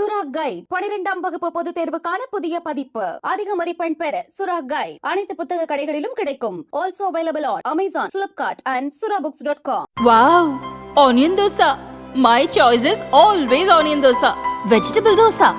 சுரா கைட் பனிரெண்டாம் வகுப்பு பொதுத் தேர்வுக்கான புதிய பதிப்பு. அதிக மதிப்பெண் பெற சுரா கைட் அனைத்து புத்தக கடைகளிலும் கிடைக்கும். Also available on Amazon Flipkart and Sura books dot com wow onion dosa my choice is always onion dosa vegetable dosa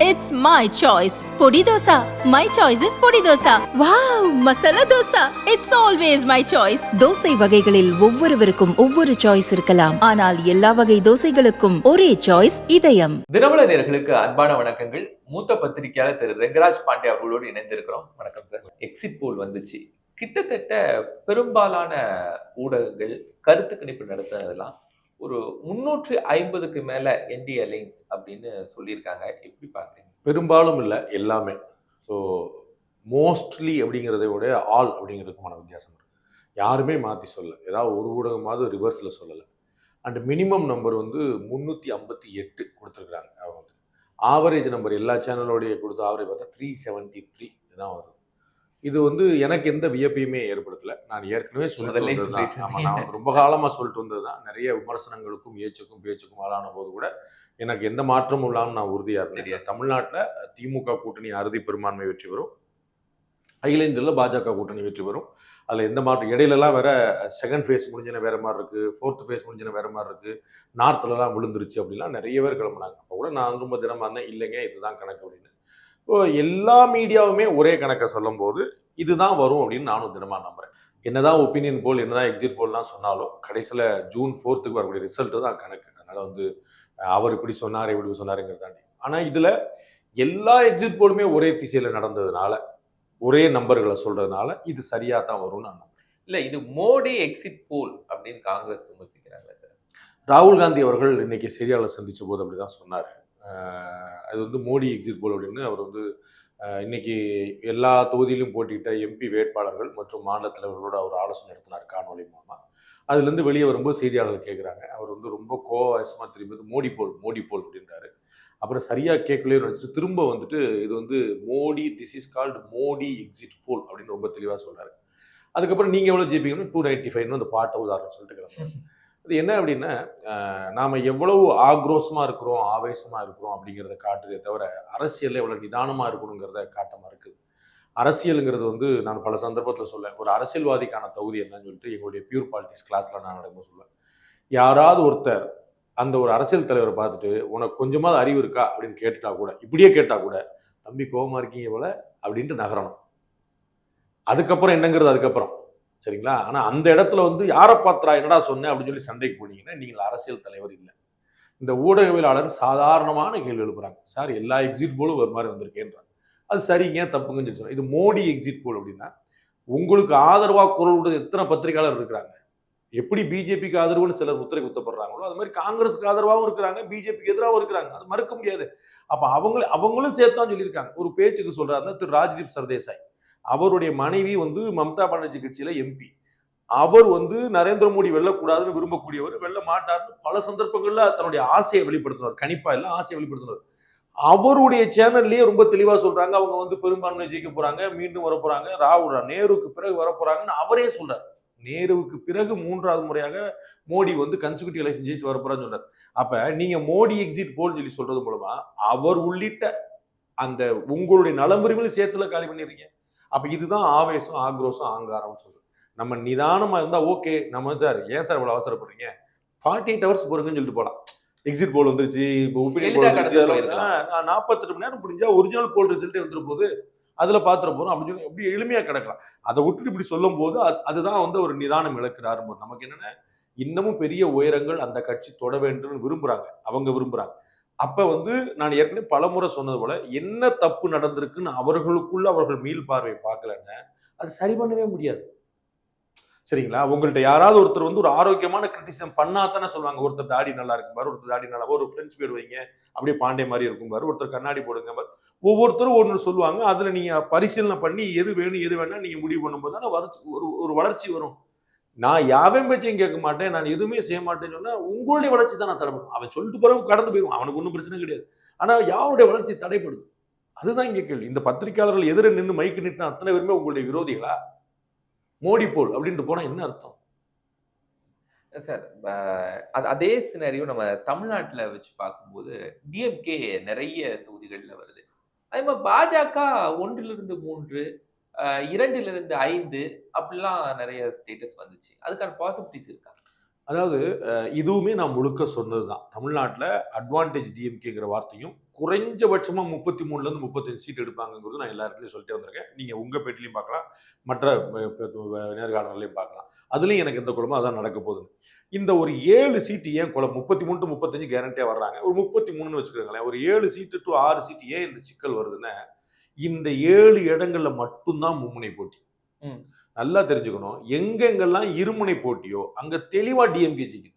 It's my choice. Podi dosa. My choice is podi dosa. Wow! Masala dosa. It's always my choice. Dosa வகைகளில் ஒவ்வொருவருக்கும் ஒவ்வொரு choice இருக்கலாம் ஆனால் எல்லா வகை தோசைகளுக்கும் ஒரே choice இதயம் தினமல நேர்களுக்கு அன்பான வணக்கங்கள் மூத்த பத்திரிகையாளர் திரு ரெங்கராஜ் பாண்டே அவர்களோடு இணைந்திருக்கிறோம் வணக்கம் சார் எக்ஸிட் போல் வந்துச்சு கிட்டத்தட்ட பெரும்பாலான ஊடகங்கள் கருத்து கணிப்பு நடத்துனதெல்லாம் ஒரு முன்னூற்று ஐம்பதுக்கு மேலே என்டிஏ லைன்ஸ் அப்படின்னு சொல்லியிருக்காங்க. எப்படி பார்க்குறீங்க? பெரும்பாலும் இல்லை எல்லாமே. ஸோ மோஸ்ட்லி அப்படிங்கிறத விட ஆல் அப்படிங்கிறதுக்குமான வித்தியாசம் இருக்கு. யாருமே மாற்றி சொல்லலை. ஏதாவது ஒரு ஊடகமாவது ரிவர்ஸில் சொல்லலை. அண்ட் மினிமம் நம்பர் வந்து முந்நூற்றி ஐம்பத்தி எட்டு கொடுத்துருக்குறாங்க. அவங்க வந்து. ஆவரேஜ் நம்பர் எல்லா சேனலோடைய கொடுத்த ஆவரேஜ் பார்த்தா த்ரீ செவன்ட்டி த்ரீ தான் வருது. இது வந்து எனக்கு எந்த வியப்பையுமே ஏற்படுத்தலை. நான் ஏற்கனவே சொல்லிட்டு ஆமாம் நான் ரொம்ப காலமாக சொல்லிட்டு வந்தது தான் நிறைய விமர்சனங்களுக்கும் ஏச்சுக்கும் பேச்சுக்கும் ஆளான போது கூட எனக்கு எந்த மாற்றமும் இல்லாமல் நான் உறுதியாக. இருந்தேன். தமிழ்நாட்டில் திமுக கூட்டணி அறுதி பெரும்பான்மை வெற்றி பெறும். அகில இந்தியாவில் பாஜக கூட்டணி வெற்றி பெறும். அதில் எந்த மாற்றம் இடையிலலாம் வேற செகண்ட் ஃபேஸ் முடிஞ்சின வேற மாதிரி இருக்கு. ஃபோர்த் ஃபேஸ் முடிஞ்சின வேற மாதிரி இருக்கு. நார்த்லலாம் விழுந்துருச்சு அப்படிலாம் நிறைய பேர் கிளம்புனாங்க. அப்போ கூட நான் ரொம்ப தினமா இருந்தேன். இல்லைங்க இதுதான் கணக்கு அப்படின்னு. எல்லா மீடியாவுமே ஒரே கணக்கை சொல்லும்போது இதுதான் வரும் அப்படின்னு நானும் தினமா நம்புறேன். என்னதான் ஒப்பீனியன் போல் என்னதான் எக்ஸிட் போல்லாம் சொன்னாலும் கடைசியில் ஜூன் ஃபோர்த்துக்கு வரக்கூடிய ரிசல்ட் தான் கணக்கு. அதனால வந்து அவர் இப்படி சொன்னார் இப்படி சொன்னாருங்கிறது தாண்டி. ஆனால் இதில் எல்லா எக்ஸிட் போலுமே ஒரே திசையில் நடந்ததுனால ஒரே நம்பர்களை சொல்றதுனால இது சரியா தான் வரும்னு நான் நம்புறேன். இல்ல இது மோடி எக்ஸிட் போல் அப்படின்னு காங்கிரஸ் விமர்சிக்கிறாங்க சார். ராகுல் காந்தி அவர்கள் இன்னைக்கு செய்தியாளர் சந்திச்ச போது அப்படிதான் சொன்னார். அது வந்து மோடி எக்ஸிட் போல் அப்படின்னு அவர் வந்து இன்னைக்கு எல்லா தொகுதியிலும் போட்டியிட்ட எம்பி வேட்பாளர்கள் மற்றும் மாநில தலைவர்களோட அவர் ஆலோசனை நடத்தினார் காணொலி மூலமாக அதுலேருந்து வெளியே வரும்போது செய்தியாளர்கள் கேட்குறாங்க. அவர் வந்து ரொம்ப கோவாசமாக திரும்பி மோடி போல் மோடி போல் அப்படின்றாரு. அப்புறம் சரியாக கேட்கலையோ நினச்சிட்டு திரும்ப வந்துட்டு இது வந்து Modi this is called Modi exit poll அப்படின்னு ரொம்ப தெளிவாக சொல்கிறாரு அதுக்கப்புறம் நீங்கள் எவ்வளோ ஜெயிப்பீங்கன்னு? டூ நைன்ட்டி ஃபைவ்னு அந்த பாட்டை உதாரணம் சொல்லிட்டு கிளம்புறாரு. அது என்ன அப்படின்னா நாம் எவ்வளவு ஆக்ரோஷமாக இருக்கிறோம் ஆவேசமாக இருக்கிறோம் அப்படிங்கிறத காட்டுதே தவிர அரசியலில் எவ்வளோ நிதானமாக இருக்கணுங்கிறத காட்டமாக இருக்குது. அரசியலுங்கிறது வந்து நான் பல சந்தர்ப்பத்தில் சொல்லேன் ஒரு அரசியல்வாதிக்கான தகுதி என்னன்னு சொல்லிட்டு எங்களுடைய பியூர் பாலிட்டிக்ஸ் கிளாஸில் நான் நடக்கும் சொல்லுவேன். யாராவது ஒருத்தர் அந்த ஒரு அரசியல் தலைவரை பார்த்துட்டு உனக்கு கொஞ்சமாவது அறிவு இருக்கா? அப்படின்னு கேட்டுட்டா கூட இப்படியே கேட்டால் கூட தம்பி கோபமாக இருக்கீங்க போல அப்படின்ட்டு நகரணும். அதுக்கப்புறம் என்னங்கிறது அதுக்கப்புறம். சரிங்களா? ஆனால் அந்த இடத்துல வந்து யாரை பாத்திரா என்னடா சொன்னேன் அப்படின்னு சொல்லி சண்டைக்கு போனீங்கன்னா நீங்கள் அரசியல் தலைவர் இல்லை. இந்த ஊடகவியலாளர் சாதாரணமான கேள்வி எழுப்புறாங்க. சார் எல்லா எக்ஸிட் போலும் ஒரு மாதிரி வந்திருக்கேன்றாங்க. அது சரிங்க தப்புங்கன்னு சொல்லி சொன்னாங்க இது மோடி எக்ஸிட் போல் அப்படின்னா உங்களுக்கு ஆதரவாக குரல் விடுறது எத்தனை பத்திரிகையாளர் இருக்கிறாங்க? எப்படி பிஜேபிக்கு ஆதரவுன்னு சிலர் முத்திரை குத்தப்படுறாங்களோ அது மாதிரி காங்கிரஸுக்கு ஆதரவாகவும் இருக்கிறாங்க பிஜேபிக்கு எதிராகவும் இருக்கிறாங்க. அது மறுக்க முடியாது. அப்போ அவங்கள அவங்களும் சேர்த்து தான் சொல்லியிருக்காங்க. ஒரு பேச்சுக்கு சொல்கிறாருன்னா திரு. ராஜ்தீப் சர்தேசாய். அவருடைய மனைவி வந்து மம்தா பானர்ஜி கட்சியில எம்பி அவர் வந்து நரேந்திர மோடி வெல்லக்கூடாதுன்னு விரும்பக்கூடியவர் வெல்ல மாட்டார்னு பல சந்தர்ப்பங்கள்ல தன்னுடைய ஆசையை வெளிப்படுத்தினார் கணிப்பா இல்ல ஆசையை வெளிப்படுத்தினார் அவருடைய சேனல்லயே ரொம்ப தெளிவா சொல்றாங்க அவங்க வந்து பெரும்பான்மை ஜெயிக்க போறாங்க மீண்டும் வர போறாங்க ராகுல் நேருவுக்கு பிறகு வர போறாங்கன்னு அவரே சொல்றார். நேருவுக்கு பிறகு மூன்றாவது முறையாக மோடி வந்து கன்சிக்யூட்டிவ் எலெக்ஷன் ஜெயிச்சு வர போறான்னு சொல்றாரு. அப்ப நீங்க மோடி எக்ஸிட் போல் சொல்லி சொல்றது மூலமா அவர் உள்ளிட்ட அந்த உங்களுடைய நலம் விரும்பிலும் சேர்த்துல காலி பண்ணிடுறீங்க. அப்ப இதுதான் ஆவேசம் ஆக்ரோஷம் ஆங்காரம் சொல்றது. நம்ம நிதானமா இருந்தா ஓகே நம்ம சார் ஏன் சார் இவ்வளவு அவசரப்படுறீங்க? ஃபார்ட்டி எயிட் ஹவர்ஸ் பொறுங்கன்னு சொல்லிட்டு போலாம். எக்ஸிட் போல் வந்துருச்சு இப்போ ஒப்பீனியன் போல் வந்துருச்சு அதெல்லாம். நாற்பத்தெட்டு மணி நேரம் முடிஞ்சா ஒரிஜினல் போல் ரிசல்ட்டே வந்துரு போகுது அதுல பாத்துற போறோம். அப்படின்னு சொல்லி எப்படி எளிமையா கிடக்கலாம். அதை விட்டுட்டு இப்படி சொல்லும் போது அது- அதுதான் வந்து ஒரு நிதானம் இழக்கிறாரு நமக்கு என்னன்னா? இன்னமும் பெரிய உயரங்கள் அந்த கட்சி தொட வேண்டும்னு விரும்புறாங்க. அவங்க விரும்புறாங்க. அப்போ வந்து நான் ஏற்கனவே பலமுறை சொன்னது போல் என்ன தப்பு நடந்திருக்குன்னு அவர்களுக்குள்ள அவர்கள் மீள் பார்வை பார்க்கலன்னா அது சரி பண்ணவே முடியாது. சரிங்களா? உங்கள்கிட்ட யாராவது ஒருத்தர் வந்து ஒரு ஆரோக்கியமான கிரிட்டிசிசம் பண்ணா தானே சொல்லுவாங்க. ஒருத்தர் தாடி நல்லா இருக்கும் பாரு ஒருத்தர் தாடி நல்லா ஒரு ஃப்ரெண்ட்ஸ் பேர் வைங்க அப்படியே பாண்டே மாதிரி இருக்கும் பாரு ஒருத்தர் கண்ணாடி போடுங்க பாரு. ஒவ்வொருத்தரும் ஒன்று சொல்லுவாங்க. அதில் நீங்கள் பரிசீலனை பண்ணி எது வேணும் எது வேணால் நீங்கள் முடிவு பண்ணும்போது தானே வளர்ச்சி ஒரு ஒரு வளர்ச்சி வரும். நான் யாவையும் பேச்சையும் கேட்க மாட்டேன் நான் எதுவுமே செய்ய மாட்டேன்னு சொன்னால் உங்களுடைய வளர்ச்சி தான் நான் தடைப்படும் அவன் சொல்லிட்டு போகிறவங்க கடந்து போயிடும் அவனுக்கு ஒன்றும் பிரச்சனை கிடையாது. ஆனால் யாருடைய வளர்ச்சி தடைப்படுது? அதுதான் இங்கே கேள்வி. இந்த பத்திரிகையாளர்கள் எதிர நின்று மைக்கு நிட்டு அத்தனை பேருமே உங்களுடைய விரோதிகளா? மோடி போல் அப்படின்ட்டு போனால் என்ன அர்த்தம்? சார் அது அதே சினரியும் நம்ம தமிழ்நாட்டில் வச்சு பார்க்கும்போது டிஎம்கே நிறைய தொகுதிகளில் வருது. அதே மாதிரி பாஜக ஒன்றிலிருந்து மூன்று இரண்டிலிருந்து ஐந்து அப்படிலாம் நிறைய ஸ்டேட்டஸ் வந்துச்சு. அதுக்கான பாசிபிலிட்டிஸ் இருக்கா? அதாவது இதுவுமே நான் முழுக்க சொன்னது தான் தமிழ்நாட்டில் அட்வான்டேஜ் டிஎம்கேங்கிற வார்த்தையும் குறைஞ்சபட்சமாக முப்பத்தி மூணுலேருந்து முப்பத்தஞ்சு சீட் எடுப்பாங்கங்கிறது நான் எல்லா இடத்துலையும் சொல்லிட்டே வந்திருக்கேன். நீங்கள் உங்கள் பேட்டிலையும் பார்க்கலாம். மற்ற நேர்காணலையும் பார்க்கலாம். அதுலேயும் எனக்கு இந்த குழம்பு அதான் நடக்க போகுது. இந்த ஒரு ஏழு சீட்டு ஏன் குழம்பு முப்பத்தி மூணு டு முப்பத்தஞ்சு கேரண்டியாக வர்றாங்க? ஒரு முப்பத்தி மூணுன்னு வச்சுக்கோங்களேன். ஒரு ஏழு சீட்டு டு ஆறு சீட்டு ஏன் இந்த சிக்கல் வருதுன்னா இந்த ஏழு இடங்கள்ல மட்டும்தான் மும்முனை போட்டி. நல்லா தெரிஞ்சுக்கணும். எங்கெங்கெல்லாம் இருமுனை போட்டியோ அங்க தெளிவா டிஎம்கே ஜெயிக்குது.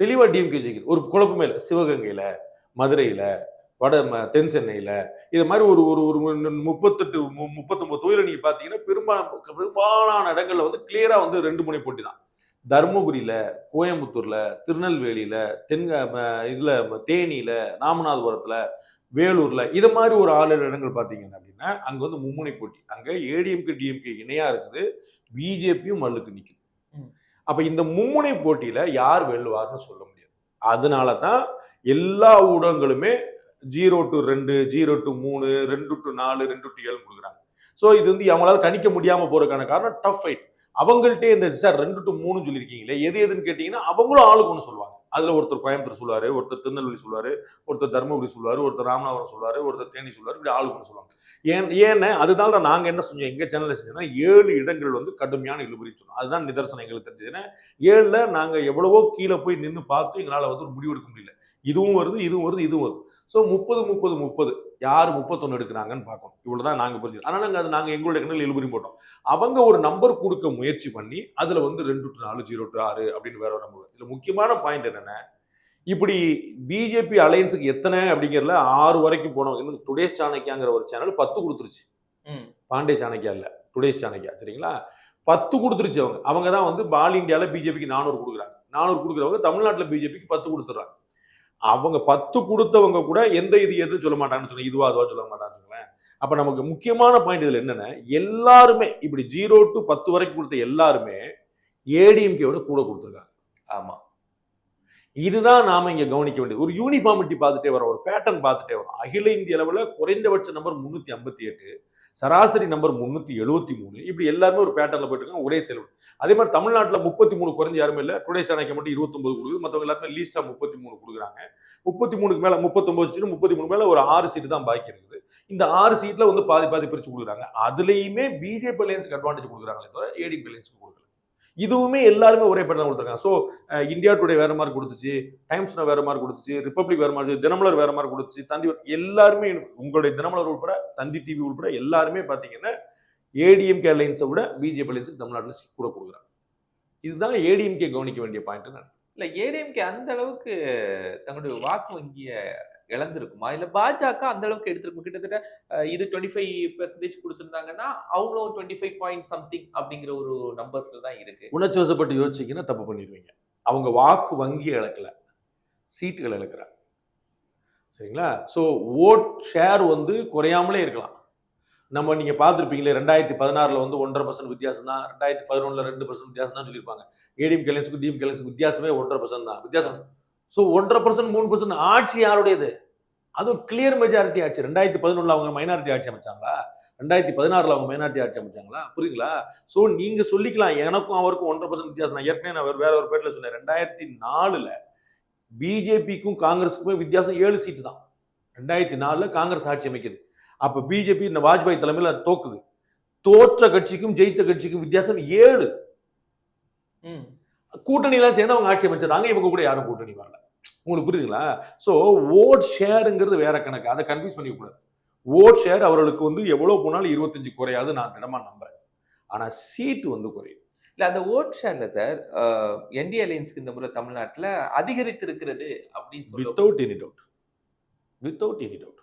தெளிவா டிஎம்கே ஜெயிக்குது. ஒரு குழப்பமே இல்லை. சிவகங்கையில மதுரையில வட தென் சென்னையில இது மாதிரி ஒரு ஒரு ஒரு முப்பத்தெட்டு முப்பத்தொன்பது தொகுதியில நீங்க பாத்தீங்கன்னா பெரும்பாலான பெரும்பாலான இடங்கள்ல வந்து கிளியரா வந்து ரெண்டு முனை போட்டி தான். தருமபுரியில கோயம்புத்தூர்ல திருநெல்வேலியில தென்க ம- இதுல தேனியில ராமநாதபுரத்துல வேலூர்ல. இது மாதிரி ஒரு ஆறு இடங்கள் பாத்தீங்கன்னா அப்படின்னா அங்க வந்து மும்முனை போட்டி. அங்க ஏடிஎம்கே டிஎம்கே இணையா இருக்குது. பிஜேபியும் மல்லுக்கு நிக்குது. ம். அப்ப இந்த மும்முனை போட்டியில யார் வெல்லுவார்னு சொல்ல முடியாது. அதனால தான் எல்லா ஊடகங்களுமே ஜீரோ டு ரெண்டு ஜீரோ டு மூணு ரெண்டு டு நாலு ரெண்டு டு ஏழு கொடுக்குறாங்க. ஸோ இது வந்து அவங்களால கணிக்க முடியாம போறதுக்கான காரணம் டஃப் ஃபைட் அவங்கள்ட்டே இந்த சார் ரெண்டு டு மூணு சொல்லியிருக்கீங்களே எது எதுன்னு கேட்டீங்கன்னா அவங்களும் ஆளுக்கு ஒன்று சொல்லுவாங்க. அதில் ஒருத்தர் கோயம்புத்தூர் சொல்லுவார் ஒருத்தர் திருநெல்வேலி சொல்லுவார் ஒருத்தர் தருமபுரி சொல்லுவார் ஒருத்தர் ராமநாதபுரம் சொல்லுவார் ஒருத்தர் தேனி சொல்லுவார் இப்படி ஆளுக்கு ஒன்று சொல்லுவாங்க. ஏன் ஏன்னா அதனால தான் நாங்கள் என்ன செஞ்சோம் எங்கள் சேனலில் செஞ்சோம்னா ஏழு இடங்கள் வந்து கடுமையான இழுபறின்னு சொன்னோம். அதுதான் நிதர்சனம் எங்களுக்கு தெரிஞ்சதுன்னா ஏழில் நாங்கள் எவ்வளவோ கீழே போய் நின்று பார்த்து எங்களால் வந்து ஒரு முடிவெடுக்க முடியல. இதுவும் வருது இதுவும் வருது இதுவும் வருது. ஸோ முப்பது முப்பது முப்பது. யார் முப்பத்தொன்னு எடுக்கிறாங்கன்னு பார்க்கணும். இவ்வளவுதான் நாங்க புரிஞ்சு ஆனால் நாங்கள் அது நாங்கள் எங்களுடைய கண்ணில் இழுபறி போட்டோம். அவங்க ஒரு நம்பர் கொடுக்க முயற்சி பண்ணி அதுல வந்து ரெண்டு டு நாலு ஜீரோ டு ஆறு அப்படின்னு வேற ஒரு நம்பர் இதுல முக்கியமான பாயிண்ட் என்னன்னா இப்படி பிஜேபி அலையன்ஸுக்கு எத்தனை அப்படிங்கிறதுல ஆறு வரைக்கும் போனோம். இன்னும் டுடேஸ் சாணக்கியாங்கிற ஒரு சேனல் பத்து கொடுத்துருச்சு. ம். பாண்டே சாணக்கியா இல்ல. டுடேஸ் சாணக்கியா சரிங்களா? பத்து கொடுத்துருச்சு அவங்க. அவங்க தான் வந்து பால் இந்தியால பிஜேபிக்கு நானூறு கொடுக்குறாங்க. நானூறு கொடுக்குறவங்க தமிழ்நாட்டுல பிஜேபிக்கு பத்து கொடுத்துட்றாங்க. அவங்க பத்து கொடுத்தவங்க கூட எந்த இது எதுவும் சொல்ல மாட்டாங்கன்னு சொன்னா இதுவா அதுவா சொல்ல மாட்டாங்கன்னு அப்ப நமக்கு முக்கியமான பாயிண்ட் இதுல என்னன்னா எல்லாருமே இப்படி ஜீரோ டு பத்து வரைக்கும் கொடுத்த எல்லாருமே ஏடிஎம்கேவோட கூட கொடுத்துருக்காங்க. ஆமா. இதுதான் நாம இங்க கவனிக்க வேண்டியது. ஒரு யூனிஃபார்மிட்டி பார்த்துட்டே வரோம் ஒரு பேட்டர்ன் பார்த்துட்டே வரோம் அகில இந்திய அளவுல குறைந்தபட்ச நம்பர் முன்னூத்தி ஐம்பத்தி எட்டு. சராசரி நம்பர் முந்நூற்றி எழுபத்தி மூணு. இப்படி எல்லாருமே ஒரு பேட்டர்ல போயிட்டு இருக்காங்க. ஒரே செலவு அதே மாதிரி தமிழ்நாட்டில் முப்பத்தி மூணு குறைஞ்ச யாருமே இல்லை. டுடே சாணக்கியம் மட்டும் இருபத்தொம்பது கொடுக்குது. மற்றவங்க எல்லாருமே லீஸ்டாக முப்பத்தி மூணு கொடுக்குறாங்க. முப்பத்தி மூணுக்கு மேலே முப்பத்தொம்பது சீட்டு முப்பத்தி மூணு மேலே ஒரு ஆறு சீட்டு தான் பாக்கி இருக்குது. இந்த ஆறு சீட்டில் வந்து பாதி பாதி பிரித்து கொடுக்குறாங்க. அதுலேயுமே பிஜேபி அலையன்ஸுக்கு அட்வான்டேஜ் கொடுக்குறாங்களே தவிர ஏடிபி அலையன்ஸுக்கு கொடுக்குறாங்க இதுவுமே எல்லாருமே ஒரே பேட்டர்ன் கொடுத்துருக்காங்க. ஸோ இந்தியா டுடே வேற மாதிரி கொடுத்துச்சு டைம்ஸ் வேற மாதிரி கொடுத்துச்சு ரிப்பப்ளிக் வேற மாதிரி தினமலர் வேற மாதிரி கொடுத்துச்சு தந்தி எல்லாருமே உங்களுடைய தினமலர் உட்பட தந்தி டிவி உட்பட எல்லாருமே பார்த்தீங்கன்னா ஏடிஎம்கே அலைன்ஸை விட பிஜேபி அலைன்ஸுக்கு தமிழ்நாட்டில் கூட கொடுக்குறாங்க. இதுதான் ஏடிஎம்கே கவனிக்க வேண்டிய பாயிண்ட் நான் இல்லை ஏடிஎம்கே அந்த அளவுக்கு தங்களுடைய வாக்கு வங்கியை இழந்திருக்குமா? இல்லை பாஜக அந்த அளவுக்கு எடுத்திருக்கும்? கிட்டத்தட்ட இது டுவெண்ட்டி ஃபைவ் பெர்சன்டேஜ் கொடுத்துருந்தாங்கன்னா அவங்களும் டுவெண்ட்டி ஃபைவ் பாயிண்ட் சம்திங் அப்படிங்கிற ஒரு நம்பர்ஸ்ல தான் இருக்கு. உணர்ச்சி யோசிச்சிங்கன்னா தப்பு பண்ணிடுவீங்க. அவங்க வாக்கு வங்கியை இழக்கல. சீட்டுகளை இழக்கிறாங்க சரிங்களா? ஸோ ஓட் ஷேர் வந்து குறையாமலே இருக்கலாம். நம்ம நீங்கள் பார்த்துருப்பீங்களே ரெண்டாயிரத்தி பதினாறில் வந்து ஒன்றரை பர்சன்ட் வித்தியாசம் தான். ரெண்டாயிரத்தி பதினொன்றில் ரெண்டு பர்சன்ட் வித்தியாசம் தான் சொல்லியிருப்பாங்க. ஏடிஎம் கேலன்ஸுக்கும் டிஎம் கேலன்ஸுக்கும் வித்தியாசமே ஒன்றரை பர்சன்ட் தான். வித்தியாசம் ஸோ ஒன்றரை பர்சன்ட் மூணு பர்சன்ட் ஆட்சி யாருடையது? அதுவும் கிளியர் மெஜாரிட்டி ஆட்சி. ரெண்டாயிரத்தி பதினொன்றுல அவங்க மைனாரிட்டி ஆட்சி அமைச்சாங்களா? ரெண்டாயிரத்தி பதினாறுல அவங்க மைனாரிட்டி ஆட்சி அமைச்சாங்களா? புரியுங்களா ஸோ நீங்க சொல்லிக்கலாம். எனக்கும் அவருக்கும் ஒன்றரை பர்சன்ட் வித்தியாசம். நான் ஏற்கனவே நான் வேற- வேற ஒரு பேட்டில் சொன்னேன். ரெண்டாயிரத்தி நாலுல பிஜேபிக்கும் காங்கிரஸுக்குமே வித்தியாசம் ஏழு சீட்டு தான். ரெண்டாயிரத்தி நாலுல காங்கிரஸ் ஆட்சி அமைக்குது. அப்ப பிஜேபி இந்த வாஜ்பாய் தலைமையில தோக்குது. தோற்ற கட்சிக்கும் ஜெயித்த கட்சிக்கும் வித்தியாசம் ஏழு. ம். கூட்டணி எல்லாம் சேர்ந்து அவங்க ஆட்சி அமைச்சிருந்தாங்க இவங்க கூட யாரும் கூட்டணி வரல. உங்களுக்கு புரியுதுங்களா? ஸோ ஓட் ஷேருங்கிறது வேற கணக்கு. அதை கன்ஃபியூஸ் பண்ணிக்க கூடாது ஓட் ஷேர் அவர்களுக்கு வந்து எவ்வளவு போனாலும் இருபத்தஞ்சு குறையாது நான் தினமா நம்புறேன். ஆனா சீட்டு வந்து குறையும். இல்ல அந்த ஓட் ஷேர்ல சார் என்டி அலையன்ஸ்க்கு இந்த முறை தமிழ்நாட்டுல அதிகரித்திருக்கிறது அப்படின்னு without any doubt without any doubt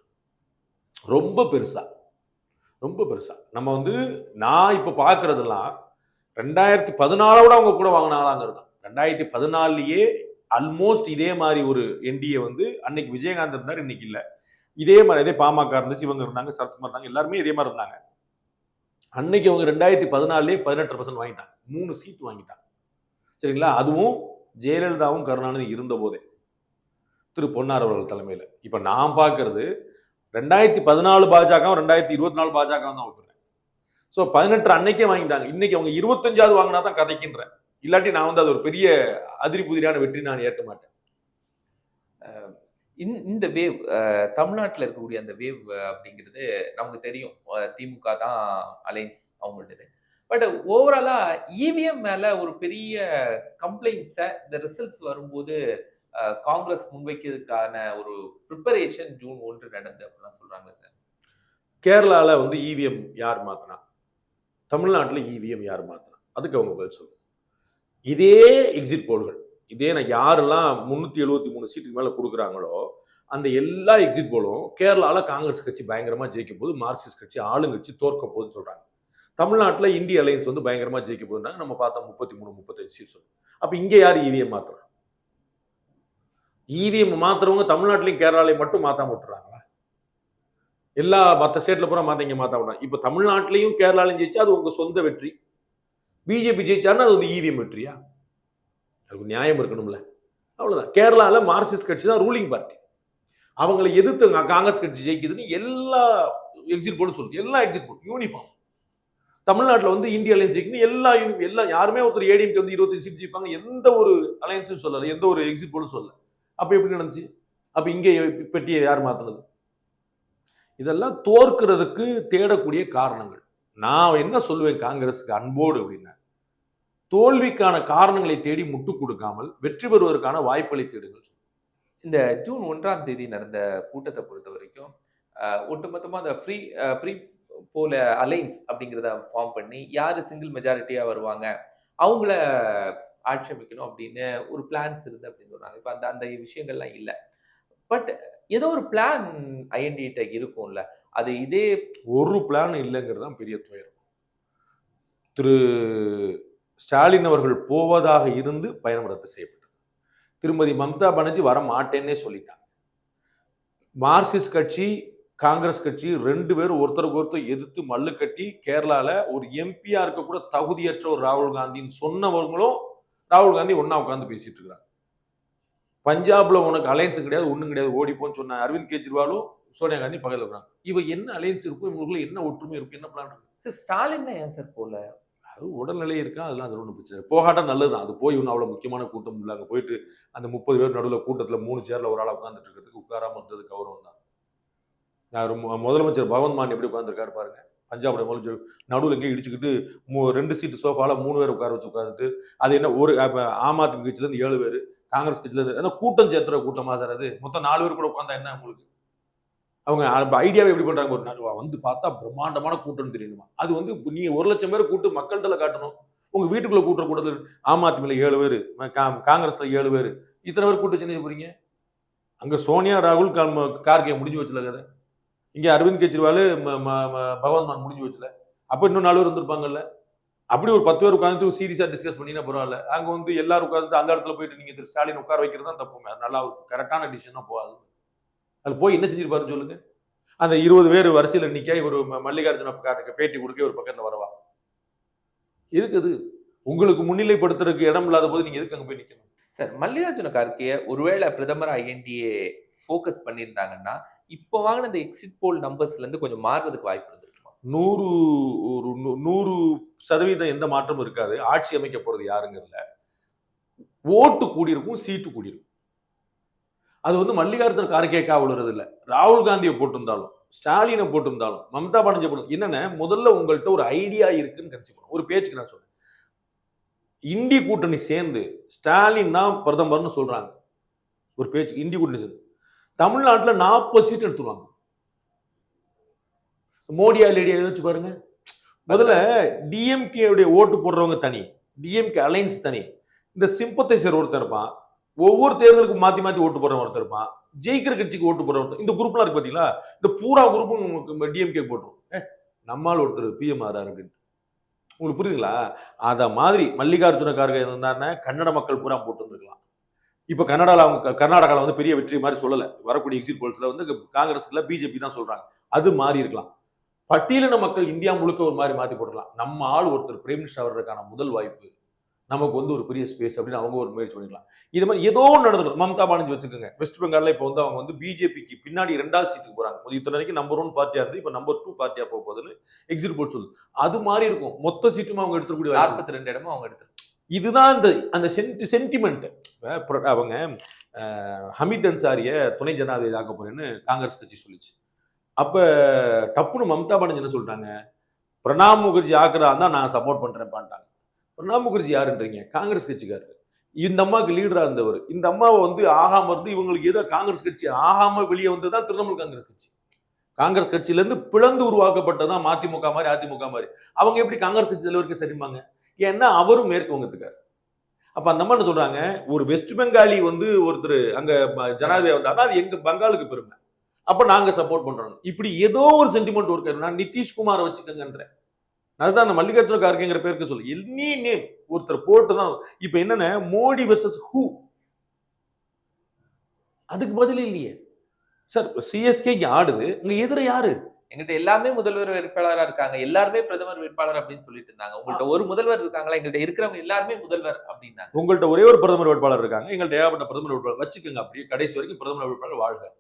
ரொம்ப பெருசா. ரொம்ப பெருசா. நம்ம வந்து நான் இப்ப பாக்குறதெல்லாம் ரெண்டாயிரத்தி பதினாலோட அவங்க கூட வாங்கின ஆளாங்கிறது தான். ரெண்டாயிரத்தி பதினாலுலயே அல்மோஸ்ட் இதே மாதிரி ஒரு என்டிஏ வந்து அன்னைக்கு விஜயகாந்த் இருந்தார் இன்னைக்கு இல்லை. இதே மாதிரி இதே பாமக இருந்துச்சு இவங்க இருந்தாங்க சரத்குமார் இருந்தாங்க எல்லாருமே இதே மாதிரி இருந்தாங்க. அன்னைக்கு அவங்க ரெண்டாயிரத்தி பதினாலே பதினெட்டு பர்சன்ட் வாங்கிட்டாங்க. மூணு சீட் வாங்கிட்டாங்க. சரிங்களா? அதுவும் ஜெயலலிதாவும் கருணாநிதி இருந்த போதே. திரு பொன்னார் அவர்கள் தலைமையில். இப்போ நான் பார்க்கறது ரெண்டாயிரத்தி பதினாலு பாஜகவும் ரெண்டாயிரத்தி இருபத்தி நாலு பாஜகவும் தான் ஒப்புறேன் ஸோ பதினெட்டு அன்னைக்கே வாங்கிட்டாங்க. இன்னைக்கு அவங்க இருபத்தஞ்சாவது வாங்கினா தான் கதைக்கின்றேன் இல்லாட்டி நான் வந்து அது ஒரு பெரிய அதிரி புதிரியான வெற்றி நான் ஏற்க மாட்டேன். இந்த- இந்த வேவ் தமிழ்நாட்டில் இருக்கக்கூடிய அந்த வேவ் அப்படிங்கிறது நமக்கு தெரியும். திமுக தான் அலைன்ஸ் அவங்களது பட் ஓவராலா இவிஎம் மேல ஒரு பெரிய கம்ப்ளைண்ட்ஸை இந்த ரிசல்ட்ஸ் வரும்போது காங்கிரஸ் முன்வைக்கிறதுக்கான ஒரு ப்ரிப்பரேஷன் ஜூன் ஒன்று நடந்து அப்படிலாம் சொல்றாங்க சார். கேரளால வந்து இவிஎம் யார் மாத்தினா? தமிழ்நாட்டில் இவிஎம் யார் மாத்தினா? அதுக்கு அவங்க பதில் சொல்லுங்க. இதே எக்ஸிட் போல்கள் இதே நான் யாரெல்லாம் முந்நூற்றி எழுபத்தி மூணு சீட்டுக்கு மேலே கொடுக்குறாங்களோ அந்த எல்லா எக்ஸிட் போலும் கேரளாவில் காங்கிரஸ் கட்சி பயங்கரமாக ஜெயிக்க போது மார்க்சிஸ்ட் கட்சி ஆளுங்கட்சி தோற்க போகுதுன்னு சொல்கிறாங்க தமிழ்நாட்டில் இந்திய அலையன்ஸ் வந்து பயங்கரமாக ஜெயிக்க போகுதுனாங்க நம்ம பார்த்தா முப்பத்தி மூணு முப்பத்தஞ்சு சீட் சொல்லுவோம் அப்போ இங்கே யார் இவிஎம் மாத்துறா இவிஎம் மாற்றுறவங்க தமிழ்நாட்டிலையும் கேரளாலையும் மட்டும் மாத்தாம விட்டுறாங்களா? எல்லா மற்ற ஸ்டேட்டில் பூரா மாற்ற இங்கே மாற்ற விட்றாங்க இப்போ தமிழ்நாட்டிலையும் கேரளாலையும் ஜெயிச்சா அது உங்கள் சொந்த வெற்றி. பிஜேபி ஜெயிச்சாருன்னா அது வந்து இவிஎம் வெற்றியா? அதுக்கு நியாயம் இருக்கணும்ல. அவ்வளோதான் கேரளாவில் மார்க்சிஸ்ட் கட்சி தான் ரூலிங் பார்ட்டி அவங்களை எதிர்த்து காங்கிரஸ் கட்சி ஜெயிக்குதுன்னு எல்லா எக்ஸிட் போலும் சொல்லுது. எல்லா எக்ஸிட் போல் யூனிஃபார்ம் தமிழ்நாட்டில் வந்து இந்திய அலையன்ஸ் ஜெயிக்கணும் எல்லா யூனி எல்லா யாருமே ஒருத்தர் ஏடிஎம்கே வந்து இருபத்தஞ்சு சீட் ஜெயிப்பாங்க. எந்த ஒரு அலையன்ஸும் சொல்லல. எந்த ஒரு எக்ஸிட் போலும் சொல்லல. அப்போ எப்படி நடந்துச்சு? அப்போ இங்கே பெட்டியை யார் மாத்துனது? இதெல்லாம் தோற்கிறதுக்கு தேடக்கூடிய காரணங்கள். நான் என்ன சொல்லுவேன் காங்கிரஸுக்கு அன்போடு அப்படின்னா தோல்விக்கான காரணங்களை தேடி முட்டு கொடுக்காமல் வெற்றி பெறுவதற்கான வாய்ப்புகளை தேடுங்கள். இந்த ஜூன் ஒன்றாம் தேதி நடந்த கூட்டத்தை பொறுத்த வரைக்கும் அஹ், ஒட்டுமொத்தமா அந்த ஃப்ரீ ப்ரீ போல அலைன்ஸ் அப்படிங்கிறத ஃபார்ம் பண்ணி யார் சிங்கிள் மெஜாரிட்டியா வருவாங்க அவங்கள ஆட்சேபிக்கணும் அப்படின்னு ஒரு பிளான்ஸ் இருந்து அப்படின்னு சொன்னாங்க. இப்போ அந்த அந்த விஷயங்கள்லாம் இல்லை. பட் ஏதோ ஒரு பிளான் ஐஎன்டிகிட்ட இருக்கும்ல. அது இதே ஒரு பிளான் இல்லைங்கிறது தான் பெரிய துயரம். திரு ஸ்டாலின் அவர்கள் போவதாக இருந்து பயணம் ரத்து செய்யப்பட்டது. திருமதி மம்தா பானர்ஜி வர மாட்டேன்னே சொல்லிட்டாங்க. மார்க்சிஸ்ட் கட்சி காங்கிரஸ் கட்சி ரெண்டு பேரும் ஒருத்தருக்கு ஒருத்தர் எதிர்த்து மல்லு கட்டி கேரளாவில் ஒரு எம்பியா இருக்க கூட தகுதியற்ற ஒரு ராகுல் காந்தின்னு சொன்னவங்களும் ராகுல் காந்தி ஒன்னா உட்காந்து பேசிட்டு இருக்கிறாங்க. பஞ்சாப்ல உனக்கு அலையன்ஸும் கிடையாது ஒன்றும் கிடையாது ஓடிப்போன்னு சொன்ன அரவிந்த் கெஜ்ரிவாலும் சோனியா காந்தி பகையில் இருக்கிறாங்க. இவ என்ன அலையன்ஸ் இருக்கும்? இவங்களுக்குள்ள என்ன ஒற்றுமை இருக்கும்? என்ன பிளான் இருக்கு? சார் ஸ்டாலின் ஏன் சார் போல? அது உடல்நிலை இருக்கா? அதெல்லாம் அது ஒன்றும் பிரச்சனை போகாட்டா நல்லது தான். அது போய் ஒன்றும் அவ்வளோ முக்கியமான கூட்டம் இல்லை. அங்கே போயிட்டு அந்த முப்பது பேர் நடுவில் கூட்டத்தில் மூணு சேரில் ஒரு ஆள் உட்காந்துட்டு இருக்கிறதுக்கு உட்காராமல் இருந்தது கௌரவம் தான். நான் முதலமைச்சர் பவன் மான் எப்படி உட்காந்துருக்காரு பாருங்க. பஞ்சாபோட முதலமைச்சர் நடுவில் எங்கேயும் இடிச்சுக்கிட்டு மூ ரெண்டு சீட்டு சோஃபாவில் மூணு பேர் உட்கார வச்சு உட்காந்துட்டு அது என்ன ஒரு ஆம் ஆத்மி கட்சியிலேருந்து ஏழு பேர் காங்கிரஸ் கட்சியிலேருந்து ஏன்னா கூட்டம் சேர்த்துற கூட்டமாக சார் அது. மொத்தம் நாலு பேர் கூட உட்காந்தா என்ன உங்களுக்கு? அவங்க ஐடியாவை எப்படி பண்ணுறாங்க ஒரு வந்து பார்த்தா பிரம்மாண்டமான கூட்டம்னு தெரியணுமா அது வந்து நீங்கள் ஒரு லட்சம் பேர் கூட்டு மக்கள்கிட்ட காட்டணும். உங்கள் வீட்டுக்குள்ளே கூட்டுற கூட்டத்தில் ஆம் ஆத்மியில் ஏழு பேர் காங்கிரஸில் ஏழு பேர். இத்தனை பேர் கூட்டு சென்னை போகிறீங்க அங்கே சோனியா ராகுல் கா- கார்கே முடிஞ்சு வச்சுல கதை. இங்கே அரவிந்த் கெஜ்ரிவால் ம- பகவந்த் மான் முடிஞ்சு வச்சுல அப்போ இன்னும் நாலு பேர் வந்திருப்பாங்கல்ல அப்படி ஒரு பத்து பேர் உட்காந்து சீரியஸாக டிஸ்கஸ் பண்ணினா பரவாயில்ல. அங்கே வந்து எல்லாரும் உட்காந்து அந்த இடத்துல போயிட்டு நீங்கள் ஸ்டாலின் உட்கார வைக்கிறது தான் தப்புங்க நல்லா கரெக்டான டிசிஷனா போகாது. அது போய் என்ன செஞ்சிருப்பாருன்னு சொல்லுங்க. அந்த இருபது பேர் வரிசையில் நிக்க இவர் மல்லிகார்ஜுன கார்டுக்கு பேட்டி கொடுக்க ஒரு பக்கத்துல வரவா. எதுக்கு அது? உங்களுக்கு முன்னிலைப்படுத்துறதுக்கு இடம் இல்லாத போது நீங்க எதுக்கு அங்க போய் நிக்கணும்? சார் மல்லிகார்ஜுன கார்கே ஒருவேளை பிரதமர் ஐஎன்டிஏ ஃபோக்கஸ் பண்ணியிருந்தாங்கன்னா இப்போ வாங்கின இந்த எக்ஸிட் போல் நம்பர்ஸ்ல இருந்து கொஞ்சம் மாறுறதுக்கு வாய்ப்பு இருந்திருக்குமா? நூறு ஒரு நூறு சதவீதம் எந்த மாற்றமும் இருக்காது. ஆட்சி அமைக்க போறது யாருங்கிறதுல ஓட்டு கூடியிருக்கும் சீட்டு கூடியிருக்கும். அது வந்து மல்லிகார்ஜுன கார்கேக்கா விழுறது இல்லை ராகுல் காந்தியை போட்டிருந்தாலும் ஸ்டாலினை போட்டிருந்தாலும் மம்தா பானர்ஜி போட்டு என்னென்ன முதல்ல உங்கள்கிட்ட ஒரு ஐடியா இருக்குன்னு கன்சிப் ஒரு பேச்சுக்கு நான் சொல்றேன். இந்தி கூட்டணி சேர்ந்து ஸ்டாலின் தான் பிரதமர்னு சொல்றாங்க. ஒரு பேச்சு இந்தி கூட்டணி சேர்ந்து. தமிழ்நாட்டில் நாற்பது சீட் எடுத்துருவாங்க. மோடியா லேடியா யோசிச்சு பாருங்க. முதல்ல டிஎம்கேவுடைய ஓட்டு போடுறவங்க தனி. டிஎம்கே அலைன்ஸ் தனி. இந்த சிம்பத்தைசர் ஒருத்தர் இருப்பான். ஒவ்வொரு தேர்தலுக்கும் மாத்தி மாத்தி ஓட்டு போடுற ஒருத்தர் இருப்பான். ஜெயிக்கிற கட்சிக்கு ஓட்டு போடுற ஒருத்தர். இந்த குரூப்லாம் இருக்கு பாத்தீங்களா? இந்த பூரா குரூப்பும் டிஎம்கே போட்டுரும். ஏ நம்மால் ஒருத்தர் பிஎம் ஆறாரு உங்களுக்கு புரியுதுங்களா? அத மாதிரி மல்லிகார்ஜுன கார்கே இருந்தாருன்னா கன்னட மக்கள் பூரா போட்டு வந்திருக்கலாம் இப்ப கன்னடால அவங்க கர்நாடகாவில் வந்து பெரிய வெற்றி மாதிரி சொல்லல. வரக்கூடிய எக்ஸிட் போல்ஸ்ல வந்து காங்கிரஸ்ல பிஜேபி தான் சொல்றாங்க. அது மாறி இருக்கலாம். பட்டியலின மக்கள் இந்தியா முழுக்க ஒரு மாதிரி மாத்தி போட்டுக்கலாம் நம்ம ஆள் ஒருத்தர் பிரேம் மினிஸ்டர் முதல் வாய்ப்பு. நமக்கு வந்து ஒரு பெரிய ஸ்பேஸ் அப்படின்னு அவங்க ஒரு முயற்சி பண்ணிக்கலாம். இது மாதிரி ஏதோ ஒன்று நடந்துடும் மம்தா பானர்ஜி வச்சுக்கோங்க. வெஸ்ட் பெங்கால்ல இப்போ வந்து அவங்க வந்து பிஜேபிக்கு பின்னாடி ரெண்டாவது சீட்டுக்கு போறாங்க. இத்தனை வரைக்கும் நம்பர் ஒன் பார்ட்டியா இருந்து இப்போ நம்பர் டூ பார்ட்டியா போக போகுதுன்னு எக்ஸிட் போல் சொல்லுது. அது மாதிரி இருக்கும். மொத்த சீட்டும் அவங்க எடுத்துக்கூடிய. நாற்பத்தி ரெண்டு இடமும் அவங்க எடுத்து இதுதான் அந்த அந்த சென்டி சென்டிமெண்ட் அவங்க ஹமீத் அன்சாரிய துணை ஜனாதிபதி ஆக்க போறேன்னு காங்கிரஸ் கட்சி சொல்லிச்சு. அப்ப டப்புன்னு மம்தா பானர்ஜி என்ன சொல்லிட்டாங்க? பிரணாப் முகர்ஜி ஆக்குறா தான் நான் சப்போர்ட் பண்றேன்ப்பான்ட்டாங்க பிரணாப் முகர்ஜி யாருன்றீங்க? காங்கிரஸ் கட்சிக்காரர். இந்த அம்மாவுக்கு லீடராக இருந்தவர். இந்த அம்மாவை வந்து ஆகாம இருந்து இவங்களுக்கு ஏதோ காங்கிரஸ் கட்சி ஆகாம வெளியே வந்ததுதான் திரிணாமுல் காங்கிரஸ் கட்சி. காங்கிரஸ் கட்சியிலேருந்து பிளந்து உருவாக்கப்பட்டதான் மதிமுக மாதிரி அதிமுக மாதிரி. அவங்க எப்படி காங்கிரஸ் கட்சி தலைவருக்கு சரிம்பாங்க? ஏன்னா அவரும் மேற்கு வங்கத்துக்கார் அப்ப அந்த அம்மா என்ன சொல்றாங்க? ஒரு வெஸ்ட் பெங்காலி வந்து ஒருத்தர் அங்க ஜனாதிபதி வந்தாருன்னா அது எங்க பெங்காலுக்கு பெருமை. அப்ப நாங்க சப்போர்ட் பண்றோம். இப்படி ஏதோ ஒரு சென்டிமெண்ட் ஒர்க் நான் நிதிஷ்குமாரை வச்சுக்கோங்கன்றேன். அதுதான் அந்த மல்லிகார்ஜுன கார்கேங்கிற பேருக்கு சொல்லு. எனி நேம் ஒருத்தர் போட்டு தான் இப்ப என்னன்னா? மோடி வெர்சஸ் ஹூ அதுக்கு பதில் இல்லையே. சார் சிஎஸ்கே ஆடுது. உங்க எதிர யாரு? எங்கிட்ட எல்லாமே முதல்வர் வேட்பாளரா இருக்காங்க. எல்லாருமே பிரதமர் வேட்பாளர் அப்படின்னு சொல்லிட்டு இருந்தாங்க. உங்கள்ட்ட ஒரு முதல்வர் இருக்காங்களா? எங்கள்ட்ட இருக்கிறவங்க எல்லாருமே முதல்வர் அப்படின்னாங்க. உங்கள்ட்ட ஒரே ஒரு பிரதமர் வேட்பாளர் இருக்காங்க. எங்கள்ட்ட ஏகப்பட்ட பிரதமர் வேட்பாளர். வச்சுக்கோங்க அப்படியே. கடைசி வரைக்கும் பிரதமர் வேட்பாளர் வாழ்க.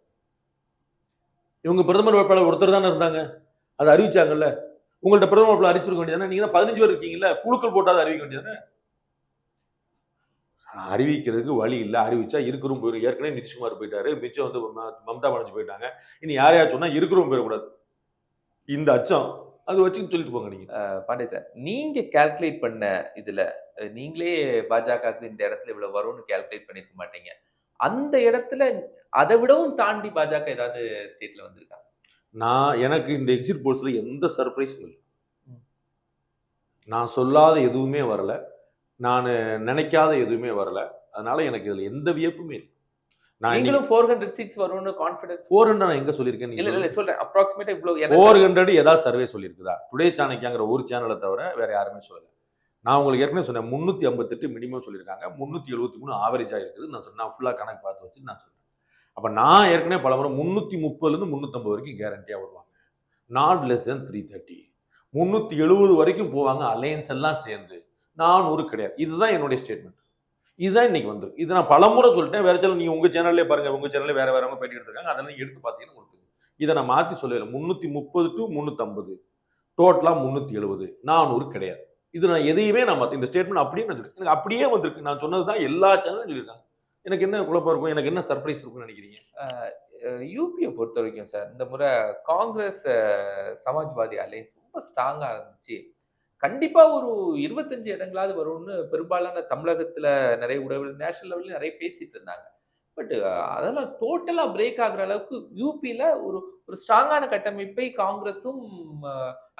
இவங்க பிரதமர் வேட்பாளர் ஒருத்தர் தானே இருந்தாங்க. அதை அறிவிச்சாங்கல்ல. உங்கள்ட்ட பிரதமர் அறிவிச்சிருக்க வேண்டியதானே நீங்க தான் பதினஞ்சு பேர் இருக்கீங்கல்ல குழுக்கள் போட்டாவது அறிவிக்க வேண்டியதானே அறிவிக்கிறதுக்கு வழி இல்லை. அறிவிச்சா இருக்கிறோம் போயிடும் ஏற்கனவே நிதிஷ்குமார் போயிட்டாரு. மிச்சம் வந்து ம- மம்தா பானர்ஜி போயிட்டாங்க. இனி யாரையா சொன்னா இருக்கிறவங்க போயிடக்கூடாது. இந்த அச்சம். அது வச்சுன்னு சொல்லிட்டு போங்க நீங்க. பாண்டே சார் நீங்க கால்குலேட் பண்ண இதுல நீங்களே பாஜகவுக்கு இந்த இடத்துல இவ்வளவு வரும்னு கால்குலேட் பண்ணிருக்க மாட்டீங்க. அந்த இடத்துல அதை விடவும் தாண்டி பாஜக ஏதாவது ஸ்டேட்ல வந்திருக்கா? நான் எனக்கு இந்த எக்ஸிட் போல்ஸ்ல எந்த சர்ப்ரைஸும் இல்லை. நான் சொல்லாத எதுவுமே வரல. நான் நினைக்காத எதுவுமே வரல. அதனால எனக்கு இதுல எந்த வியப்புமே இல்லை. நான் நீங்களும் ஃபோர் ஹண்ட்ரட் சீட்ஸ் வரும்னு கான்பிடன்ஸ் ஃபோர் ஹண்ட்ரட் நான் எங்க சொல்லியிருக்கேன் இல்ல இல்ல சொல்றேன். அப்ராக்சிமேட்டா இவ்வளவு ஃபோர் ஹண்ட்ரட் ஏதாவது சர்வே சொல்லியிருக்குதா? டுடே சாணக்கியாங்கிற ஒரு சேனலை தவிர வேற யாருமே சொல்லல. நான் உங்களுக்கு ஏற்கனவே சொன்னேன் முந்நூற்றி ஐம்பத்தெட்டு மினிமம் சொல்லியிருக்காங்க. முந்நூற்றி எழுபத்தி மூணு ஆவரேஜாக இருக்குது. நான் சொன்னேன் நான் ஃபுல்லாக கணக்கு பார்த்து வச்சு நான் சொன்னேன் அப்போ நான் ஏற்கனவே பல முறை முந்நூற்றி முப்பதுலேருந்து முந்நூற்றம்பது வரைக்கும் கேரண்டியாக வருவாங்க. Not less than three thirty முந்நூற்றி எழுபது வரைக்கும் போவாங்க அலையன்ஸ் எல்லாம் சேர்ந்து. நானூறு கிடையாது. இதுதான் என்னுடைய ஸ்டேட்மெண்ட் இதுதான் இன்னைக்கு வந்து இது நான் பலமுறை சொல்லிட்டேன். வேற சில நீங்கள் உங்கள் சேனல்லே பாருங்கள் உங்கள் சேனல்ல வேற வேறவங்க பேட்டி எடுத்துருக்காங்க அதெல்லாம் நீங்கள் எடுத்து பார்த்தீங்கன்னா உங்களுக்கு இதை நான் மாற்றி சொல்லல முந்நூற்றி முப்பது டு முந்நூற்றம்பது டோட்டலாக முந்நூற்றி எழுபது நானூறு கிடையாது. இது நான் எதையுமே நான் மாத்தி- இந்த ஸ்டேட்மெண்ட் அப்படியே நான் எனக்கு அப்படியே வந்திருக்கு. நான் சொன்னது தான் எல்லா சேனலும் சொல்லியிருக்காங்க. எனக்கு என்ன குழப்பம் இருக்கும்? எனக்கு என்ன சர்ப்ரைஸ் இருக்கும்னு நினைக்கிறீங்க? யூபியை பொறுத்த வரைக்கும் சார் இந்த முறை காங்கிரஸ் சமாஜ்வாதி அலைன்ஸ் ரொம்ப ஸ்ட்ராங்கா இருந்துச்சு. கண்டிப்பா ஒரு இருபத்தஞ்சு இடங்களாவது வரும்னு பெரும்பாலான தமிழகத்துல நிறைய உறவு நேஷனல் லெவல்ல நிறைய பேசிட்டு இருந்தாங்க. பட் அதெல்லாம் டோட்டலா பிரேக் ஆகுற அளவுக்கு யூபியில ஒரு ஒரு ஸ்ட்ராங்கான கட்டமைப்பை காங்கிரஸும்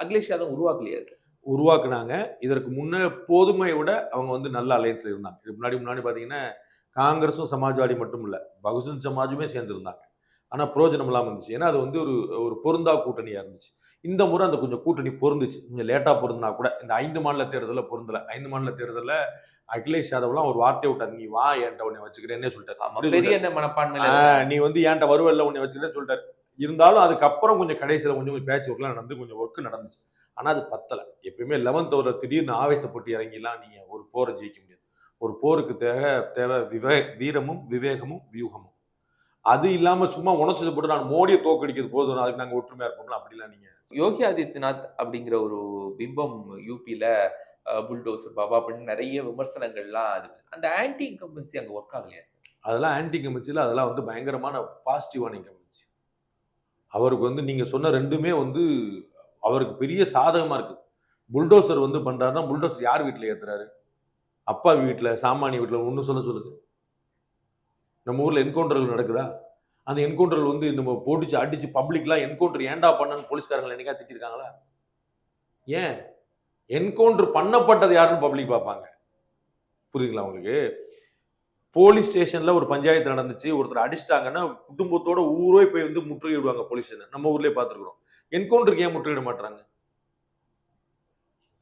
அகிலேஷ் யாதவும் உருவாக்கலையா சார்? உருவாக்குனாங்க. இதற்கு முன்ன போதுமையை விட அவங்க வந்து நல்ல அலையன்ஸ்ல இருந்தாங்க. இதுக்கு முன்னாடி முன்னாடி பார்த்தீங்கன்னா காங்கிரஸும் சமாஜ்வாடி மட்டும் இல்லை பகுஜன் சமாஜுமே சேர்ந்துருந்தாங்க ஆனால் பிரயோஜனம் இல்லாமல் இருந்துச்சு. ஏன்னா அது வந்து ஒரு ஒரு பொருந்தா கூட்டணியாக இருந்துச்சு. இந்த முறை அந்த கொஞ்சம் கூட்டணி பொருந்துச்சு. கொஞ்சம் லேட்டாக பொருந்தினா கூட இந்த ஐந்து மாநில தேர்தலில் பொருந்தல. ஐந்து மாநில தேர்தலில் அகிலேஷ் யாதவ்லாம் ஒரு வார்த்தையை விட்டார் நீ வா என்கிட்ட உன்னை வச்சுக்கிறேன்னே சொல்லிட்டாரு. நீ வந்து ஏன்ட்ட வருவல்ல உன்னை வச்சுக்கிறேன்னு சொல்லிட்டாரு. இருந்தாலும் அதுக்கப்புறம் கொஞ்சம் கடைசியில் கொஞ்சம் கொஞ்சம் பேச்சு ஒர்க்லாம் நடந்து கொஞ்சம் ஒர்க் நடந்துச்சு. ஆனால் அது பத்தலை. எப்பயுமே லெவன்த் ஒரு திடீர்னு ஆவேசப்பட்டு இறங்கிலாம் நீங்கள் ஒரு போரை ஜெயிக்க முடியாது. ஒரு போருக்கு தேவை தேவை விவே வீரமும் விவேகமும் வியூகமும். அது இல்லாமல் சும்மா உணர்ச்சி போட்டு நான் மோடியை தோக்கடிக்கிறது போதும் அதுக்கு நாங்கள் ஒற்றுமையாக இருப்போம்ல அப்படிலாம் நீங்கள் யோகி ஆதித்யநாத் அப்படிங்கிற ஒரு பிம்பம் யூபியில புல்டோசர் பாபா அப்படின்னு நிறைய விமர்சனங்கள்லாம் அது. அந்த ஆன்டி இன்கம்பன்சி அங்க ஒர்க் ஆகலையா? அதெல்லாம் ஆன்டி கமிச்சியில் அதெல்லாம் வந்து பயங்கரமான பாசிட்டிவான கமிச்சு அவருக்கு வந்து நீங்கள் சொன்ன ரெண்டுமே வந்து அவருக்கு பெரிய சாதகமாக இருக்குது புல்டோசர் வந்து பண்ணுறாருன்னா புல்டோசர் யார் வீட்டில் ஏற்றுறாரு அப்பா வீட்டில் சாமானிய வீட்டில் ஒன்று சொல்ல சொல்லுங்கள் நம்ம ஊரில் என்கவுண்டர்கள் நடக்குதா? அந்த என்கவுண்டர்கள் வந்து நம்ம போட்டுச்சு அடிச்சு பப்ளிக்லாம் என்கவுண்டர் ஏன்டா பண்ணன்னு போலீஸ்காரங்களை என்னைக்கா திட்டிருக்காங்களா? ஏன்? என்கவுண்டர் பண்ணப்பட்டது யாருன்னு பப்ளிக் பார்ப்பாங்க. புரியுதுங்களா உங்களுக்கு? போலீஸ் ஸ்டேஷனில் ஒரு பஞ்சாயத்து நடந்துச்சு ஒருத்தர் அடிச்சிட்டாங்கன்னா குடும்பத்தோட ஊரே போய் வந்து முற்றுகையிடுவாங்க போலீஸ் ஸ்டேஷன் நம்ம ஊர்லேயே பார்த்துருக்குறோம். என்கவுண்டருக்கு ஏன் முற்றுகையிட மாட்டுறாங்க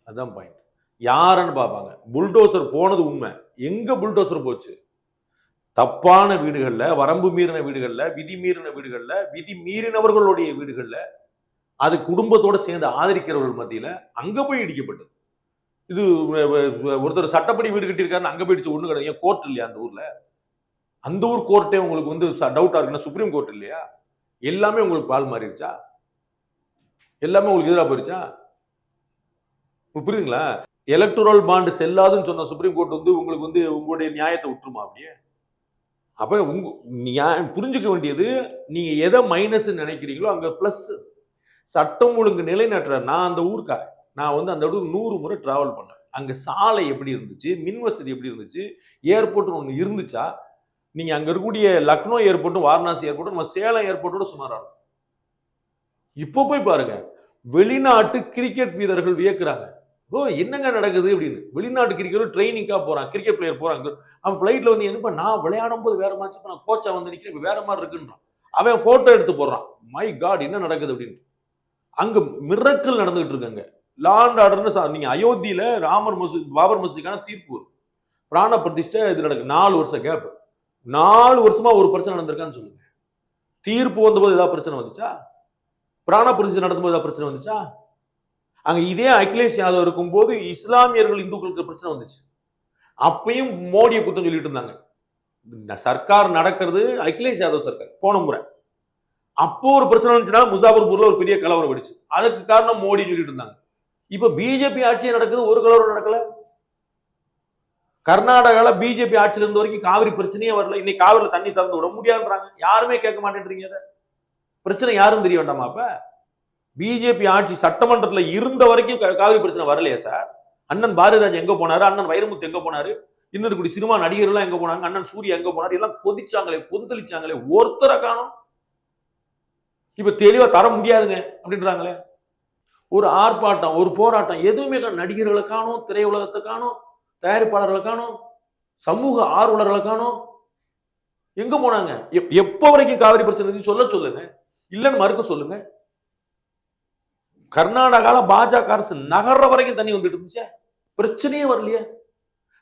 அதான் பாயிண்ட் யாருன்னு பார்ப்பாங்க. புல்டோசர் போனது உண்மை. எங்கே புல்டோசர் போச்சு? தப்பான வீடுகளில் வரம்பு மீறின வீடுகளில் விதி மீறின வீடுகளில் விதி மீறினவர்களுடைய வீடுகளில் அது குடும்பத்தோடு சேர்ந்து ஆதரிக்கிறவர்கள் மத்தியில் அங்கே போய் இடிக்கப்பட்டது. இது ஒருத்தர் சட்டப்படி வீடு கட்டியிருக்காருன்னு அங்கே போயிடுச்சு ஒன்று கிடையாது. ஏன் கோர்ட் இல்லையா அந்த ஊரில்? அந்த ஊர் கோர்ட்டே உங்களுக்கு வந்து டவுட்டாக இருக்குன்னா சுப்ரீம் கோர்ட் இல்லையா? எல்லாமே உங்களுக்கு பால் மாறிடுச்சா எல்லாமே உங்களுக்கு எதிராக போயிடுச்சா புரியுதுங்களா? எலக்ட்ரல் பாண்டு செல்லாதுன்னு சொன்ன சுப்ரீம் கோர்ட் வந்து உங்களுக்கு வந்து உங்களுடைய நியாயத்தை விட்டுருமா அப்படியே? அப்போ உங்க புரிஞ்சுக்க வேண்டியது நீங்கள் எதை மைனஸ் நினைக்கிறீங்களோ அங்கே ப்ளஸ் சட்டம் ஒழுங்கு நிலைநாட்டுற நான் அந்த ஊருக்கா நான் வந்து அந்த இடத்துக்கு நூறு முறை ட்ராவல் பண்ணேன். அங்கே சாலை எப்படி இருந்துச்சு மின் வசதி எப்படி இருந்துச்சு ஏர்போர்ட்னு ஒன்று இருந்துச்சா? நீங்கள் அங்கே இருக்கக்கூடிய லக்னோ ஏர்போர்ட்டும் வாரணாசி ஏர்போர்ட்டும் நம்ம சேலம் ஏர்போர்ட்டோட சுமாராக இருக்கும். இப்போ போய் பாருங்க. வெளிநாட்டு கிரிக்கெட் வீரர்கள் வியக்குறாங்க. ஓ என்னங்க நடக்குது அப்படின்னு. வெளிநாட்டு கிரிக்கெட் ட்ரைனிங்காக போகிறான் கிரிக்கெட் பிளேயர் போகிறாங்க அவன் ஃப்ளைட்டில் வந்து என்னப்பா நான் விளையாடும் போது வேற மாதிரி இப்ப நான் கோச்சா வந்து நிற்கிறேன் இப்போ வேற மாதிரி இருக்குன்றான். அவன் ஃபோட்டோ எடுத்து போடுறான். மை காட் என்ன நடக்குது? அப்படின்னு அங்கே மிரக்கல் நடந்துகிட்டு இருக்காங்க. லாண்ட் ஆர்டர்னு சா- அயோத்தியில் ராமர் மசூதி பாபர் மசூதிக்கான தீர்ப்பு வரும். பிராண பிரதிஷ்டை இது நடக்கு. நாலு வருஷம் கேப் நாலு வருஷமா ஒரு பிரச்சனை நடந்திருக்கான்னு சொல்லுங்க. தீர்ப்பு வந்தபோது ஏதாவது பிரச்சனை வந்துச்சா? பிராண பிரதிஷ்டை நடந்தபோது ஏதாவது பிரச்சனை வந்துச்சா? அங்க இதே அகிலேஷ் யாதவ் இருக்கும்போது இஸ்லாமியர்கள் இந்துக்களுக்கு பிரச்சனை வந்துச்சு. அப்பயும் மோடியை குத்தம் சொல்லிட்டு இருந்தாங்க. சர்க்கார் நடக்கிறது அகிலேஷ் யாதவ் சர்க்கார் போன முறை அப்போ ஒரு பிரச்சனை இருந்துச்சுன்னா முசாஃபர்பூர்ல ஒரு பெரிய கலவரம் வெடிச்சு அதுக்கு காரணம் மோடி சொல்லிட்டு இருந்தாங்க. இப்ப பிஜேபி ஆட்சி நடக்குது ஒரு கலவரம் நடக்கல. கர்நாடகால பிஜேபி ஆட்சியில் இருந்த வரைக்கும் காவிரி பிரச்சனையே வரல. இன்னைக்கு காவிரியில் தண்ணி திறந்து விட முடியாதுன்றாங்க. யாருமே கேட்க மாட்டேன்றீங்க அதை? பிரச்சனை யாரும் தெரிய வேண்டாமா அப்ப? பிஜேபி ஆட்சி சட்டமன்றத்தில் இருந்த வரைக்கும் காவிரி பிரச்சனை வரலையா சார்? அண்ணன் பாரதிராஜ் எங்க போனாரு? அண்ணன் வைரமுத்து எங்க போனாரு? இன்னொரு சினிமா நடிகர்லாம் எங்க போனாங்க? அண்ணன் சூர்யா எங்க போனாரு? எல்லாம் கொதிச்சாங்களே கொந்தளிச்சாங்களே ஒருத்தரை காணும். இப்ப தெளிவா தர முடியாதுங்க அப்படின்றாங்களே. ஒரு ஆர்ப்பாட்டம் ஒரு போராட்டம் எதுவுமே காணோம். நடிகர்களை காணும் திரையுலகத்தை காணும் தயாரிப்பாளர்களை காணும் சமூக ஆர்வலர்களை காணும். எங்க போனாங்க? எப்- எப்ப வரைக்கும் காவிரி பிரச்சனை சொல்ல சொல்லுங்க. இல்லைன்னு மறுக்க சொல்லுங்க. கர்நாடகாவில் பாஜக அரசு நகர்ற வரைக்கும் தண்ணி வந்துட்டு இருந்துச்சே. பிரச்சனையே வரலையே.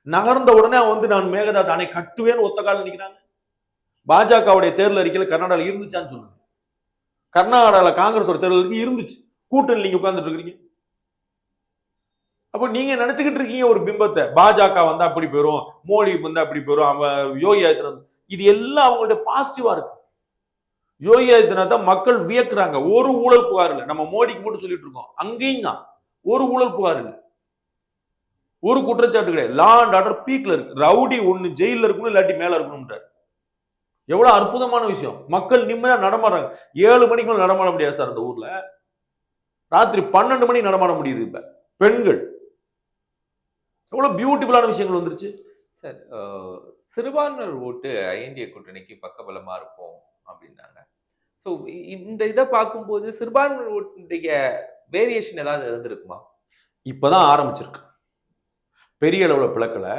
நகர்ந்த உடனே அவன் வந்து நான் மேகதாது அணை கட்டுவேன்னு ஒத்த காலம் நிற்கிறாங்க பாஜகவுடைய தேர்தல் அறிக்கையில் கர்நாடகாவில் இருந்துச்சான்னு சொல்லுங்க. கர்நாடகாவில் காங்கிரஸோட தேர்தல் அறிக்கை இருந்துச்சு. கூட்டணி நீங்க உட்கார்ந்துட்டு இருக்கிறீங்க. அப்போ நீங்க நினைச்சுக்கிட்டு இருக்கீங்க ஒரு பிம்பத்தை. பாஜக வந்தா அப்படி போயிரும் மோடி வந்தா அப்படி போயிரும் அவன் யோகி ஆதித்யநாத் இது எல்லாம் அவங்களுடைய பாசிட்டிவா இருக்கு. யோகி ஆதித்யநாத் மக்கள் வியக்குறாங்க. ஒரு ஊழல் புகார் இல்லை. நம்ம மோடிக்கு மட்டும் சொல்லிட்டு இருக்கோம். அங்கேயும் தான். ஒரு ஊழல் புகார் இல்லை. ஒரு குற்றச்சாட்டு கிடையாது. லா அண்ட் ஆர்டர் பீக்ல இருக்கு. ரவுடி ஒண்ணு ஜெயில இருக்கணும் இல்லாட்டி மேல இருக்கணும்ன்றார். எவ்வளவு அற்புதமான விஷயம். மக்கள் நிம்மதியா நடமாடுறாங்க. ஏழு மணிக்கு மேலே நடமாட முடியாது சார் அந்த ஊர்ல. ராத்திரி பன்னெண்டு மணிக்கு நடமாட முடியுது இப்ப. பெண்கள். எவ்வளவு பியூட்டிஃபுல்லான விஷயங்கள் வந்துருச்சு. சார் அஹ், சிறுபான்மையினர் ஓட்டு ஐஎன்டிஏ கூட்டணிக்கு பக்கபலமா இருக்கும் அப்படின்னாங்க. ஸோ இந்த இதை பார்க்கும்போது சிறுபான்மையினுடைய வேரியேஷன் ஏதாவது இருந்திருக்குமா? இப்போதான் ஆரம்பிச்சிருக்கு. பெரிய அளவில் பிளக்கலை.